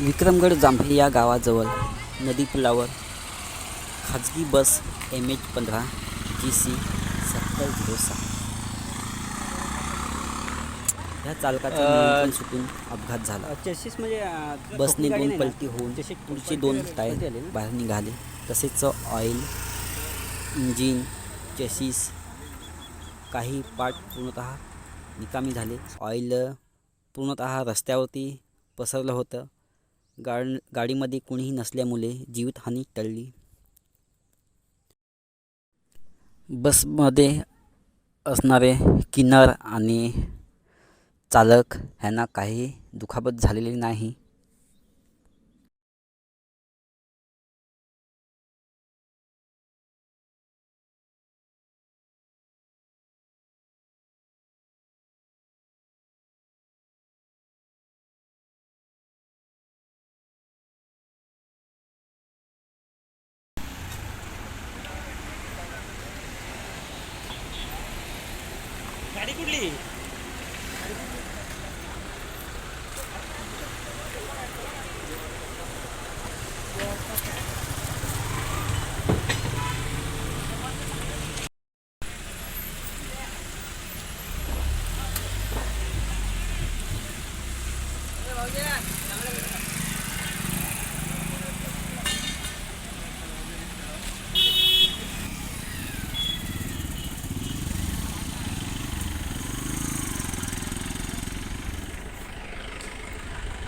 विक्रमगड जांभई या गावाजवळ नदी पुलावर खाजगी बस एम एच पंधरा जी सी सत्तर झिरो सहा ह्या चालकाचा नियंत्रण सुटून अपघात झाला चेसिस म्हणजे बसने दोन? पलटी होऊन पुढचे दोन टायर? बाहेर निघाले तसेच ऑइल इंजिन चेसिस काही पार्ट पूर्णतः निकामी झाले. ऑइल पूर्णतः रस्त्यावरती पसरलं होतं. गाड गाडीमध्ये कुणीही नसल्यामुळे जीवितहानी टळली. बसमध्ये असणारे किन्नर आणि चालक ह्यांना काही दुखापत झालेली नाही. कुठली Yeah.